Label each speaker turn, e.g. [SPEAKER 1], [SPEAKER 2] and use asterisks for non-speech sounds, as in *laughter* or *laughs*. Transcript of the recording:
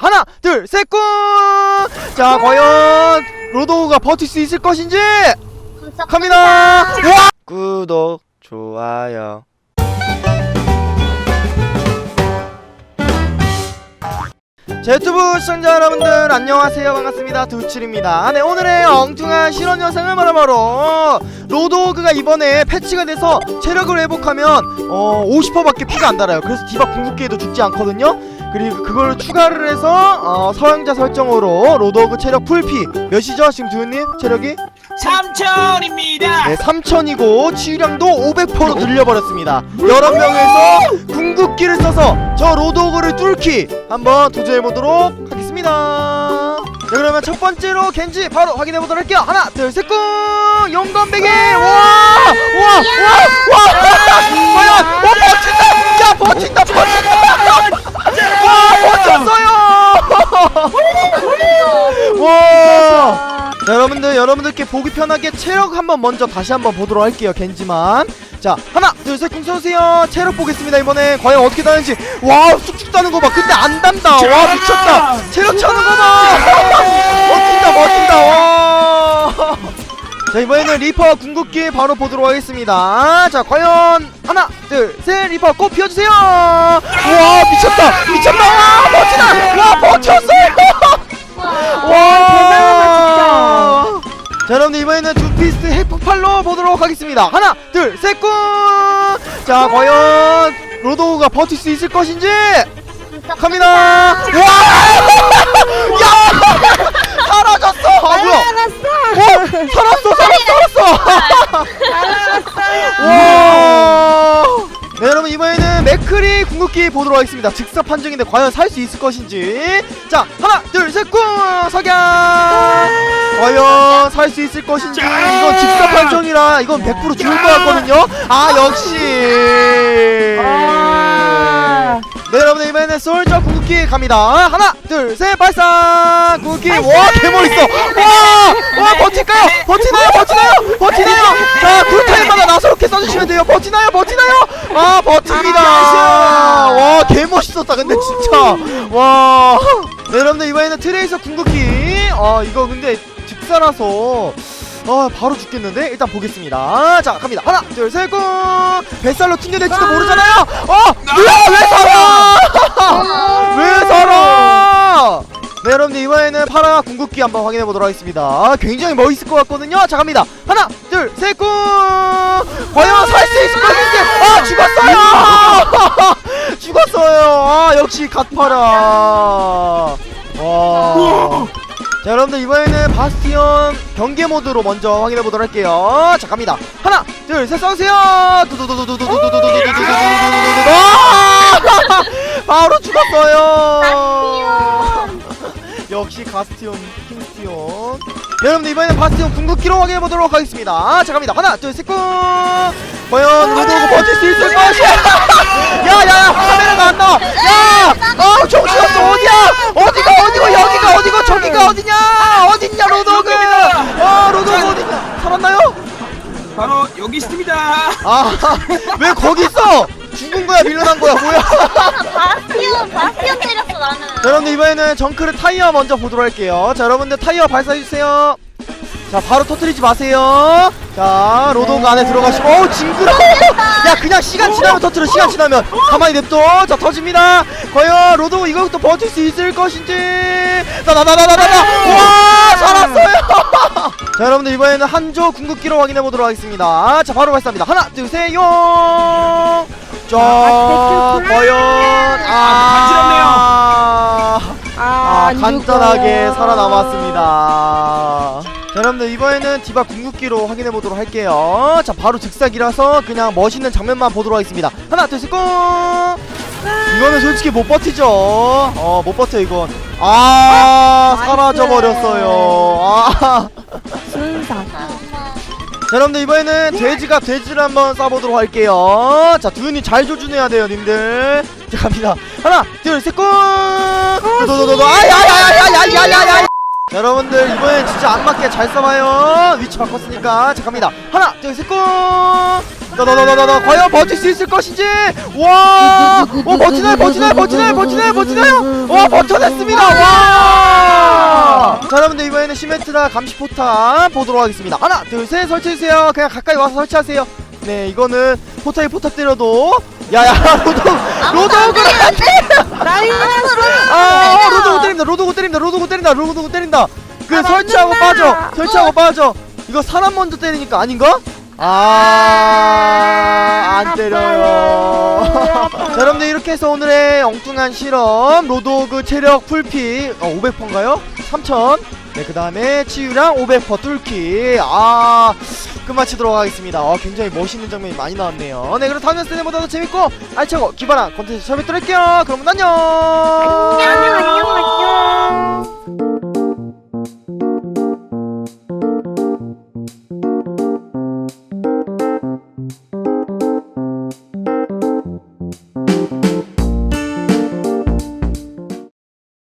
[SPEAKER 1] 하나 둘셋꿍 자 과연 로도우가 버틸 수 있을 것인지! 갑니다! 와! 구독 좋아요. 제 유튜브 시청자 여러분들 안녕하세요. 반갑습니다. 두칠입니다. 네 오늘의 엉뚱한 실험 영상은 바로바로 로드호그가 이번에 패치가 돼서 체력을 회복하면 어 50%밖에 피가 안 달아요. 그래서 디바 궁극기에도 죽지 않거든요 그리고 그걸 추가를 해서 어 서양자 설정으로 로드호그 체력 풀피. 몇이죠 지금 두현님? 체력이?
[SPEAKER 2] 3천입니다.
[SPEAKER 1] 네 3000이고 치유량도 500%로 늘려버렸습니다. 여러 명에서 궁극기를 써서 저 로드호그를 뚫기 한번 도전해보도록 하겠습니다. 자 그러면 첫 번째로 겐지 바로 확인해보도록 할게요. 하나 둘셋꿍 용건배기 와와와와 여러분들께 보기 편하게 체력 한번 먼저 다시 한번 보도록 할게요 겐지만. 자 하나 둘셋 궁서오세요. 체력 보겠습니다 이번에. 과연 어떻게 다는지. 와 쑥쑥 다는 거봐. 근데 안 단다. 와 미쳤다. 체력 차는 거봐. 멋진다 멋진다. 와. 자 이번에는 리퍼 궁극기 바로 보도록 하겠습니다. 자 과연 하나 둘셋 리퍼 꽃 피워주세요. 와 미쳤다. 미쳤다. 와 멋지다. 와 버텼어 자 여러분들 이번에는 두피스트 핵폭발로 보도록 하겠습니다 하나 둘셋꿍 자 과연 로도우가 버틸 수 있을 것인지 갑니다 와! *laughs* 야! 사라졌어! 아 뭐야? 어! 살았어 살았어 살았어! 와! 네 여러분 이번에는 맥크리 궁극기 보도록 하겠습니다. 즉사 판정인데 과연 살 수 있을 것인지. 자 하나 둘셋꿍 석양! 과연 살 수 있을 것인지. 이건 즉사 판정이라 이건 100% 죽을 것 같거든요. 아 역시! 네 여러분들 이번에는 솔저 궁극기 갑니다. 하나 둘셋 발사! 궁극기 와 개멋있어! 와와 버틸까요? 버티나요? 버티나요? 버티나요? 자 쿨타임마다 나서롭게 써주시면 돼요. 버티나요? 버티나요? 아 버팁니다. 와 개멋있었다 근데 진짜. 와. 네, 여러분들 이번에는 트레이서 궁극기. 아 이거 근데 즉사라서 아 바로 죽겠는데? 일단 보겠습니다. 자 갑니다. 하나 둘셋꿍 뱃살로 튕겨낼지도 모르잖아요! 어! 뭐야 왜 살아? 왜 살아? 네 여러분들 이번에는 파라 궁극기 한번 확인해 보도록 하겠습니다. 굉장히 멋있을 것 같거든요. 자 갑니다. 하나 둘셋꿍 과연 살 수 있을 것인지 아 죽었어요 *laughs* 죽었어요. 아 역시 갓파라. 와. 자 여러분들 이번에는 바스티온 경계 모드로 먼저 확인해 보도록 할게요. 자 갑니다. 하나, 둘, 셋, 쏘세요. 바로 죽었어요. 역시 가스티온 힘 킹스티온 네, 여러분들 이번에는 바스티온 궁극기로 확인해 보도록 하겠습니다. 자 갑니다 하나 둘셋꿍 과연 로드오고 버틸 수 있을 것이야? *laughs* 야야야 카메라가 안 나와 야아 정신없어. 어디야? 어디가 어디고 여기가 어디고 저기가 어디냐? 어딨냐 로드오그 아 로드오그 어딨냐? 살았나요?
[SPEAKER 2] 바로 여기 있습니다.
[SPEAKER 1] 아 *laughs* 왜 거기 있어 죽은 거야 밀려난 거야 뭐야? *laughs*
[SPEAKER 3] 바스티온 바스티온 때렸어 나는.
[SPEAKER 1] 자, 여러분들 이번에는 정크를 타이어 먼저 보도록 할게요. 자 여러분들 타이어 발사해주세요. 자 바로 터트리지 마세요. 자 로드오그 안에 들어가시고 어우 징그러워 야 그냥 시간 지나면 터트려 시간 지나면. 가만히 냅둬. 자 터집니다. 과연 로드오그 이것도 버틸 수 있을 것인지. 나나나나나나나 와 살았어요. *laughs* 자 여러분들 이번에는 한조 궁극기로 확인해 보도록 하겠습니다. 자 바로 발사합니다. 하나 둘셋용 자 과연 아 아, 간단하게 살아남았습니다. 자, 여러분들 이번에는 디바 궁극기로 확인해 보도록 할게요. 자, 바로 즉사기라서 그냥 멋있는 장면만 보도록 하겠습니다. 하나, 둘, 셋, 고! 이거는 솔직히 못 버티죠. 어, 못 버텨 이건. 아, 사라져 버렸어요. 아. 자, 여러분들 이번에는 돼지가 돼지를 한번 쏴보도록 할게요. 자, 두윤이 잘 조준해야 돼요, 님들. 자, 갑니다. 하나, 둘, 셋, 고! 도도도도도, 아야야야야야야야야! 자, 여러분들 이번엔 진짜 안 맞게 잘 써봐요 위치 바꿨으니까 자 갑니다 하나 둘셋 고 너너너너너 과연 버틸 수 있을 것인지 와 어, 버티나요 버티나요 버티나요 버티나요 버티나요 와 버텨냈습니다 와 자 여러분들 이번에는 시멘트라 감시 포탑 보도록 하겠습니다 하나 둘 셋 설치해주세요 그냥 가까이 와서 설치하세요 네 이거는 포탑이 포탑 때려도 야야 로도 로도그를 아, 어, 로드 고 때립니다. 로드 고 때립니다. 로드 고 때린다. 로드 고 때린다. 그
[SPEAKER 3] 아,
[SPEAKER 1] 설치하고. 빠져. 설치하고 빠져. 이거 사람 먼저 때리니까 아닌가? 아, 안 때려요. *laughs* 자, 여러분들 이렇게 해서 오늘의 엉뚱한 실험 로드오그 체력 풀피 어, 500%인가요? 3000. 네, 그 다음에 치유랑 500% 뚫기. 아, 끝마치도록 하겠습니다. 어, 굉장히 멋있는 장면이 많이 나왔네요. 네, 그럼 다음 영상보다 더 재밌고 알차고 기발한 컨텐츠 찾아뵙도록 할게요. 그럼 안녕.
[SPEAKER 3] 안녕.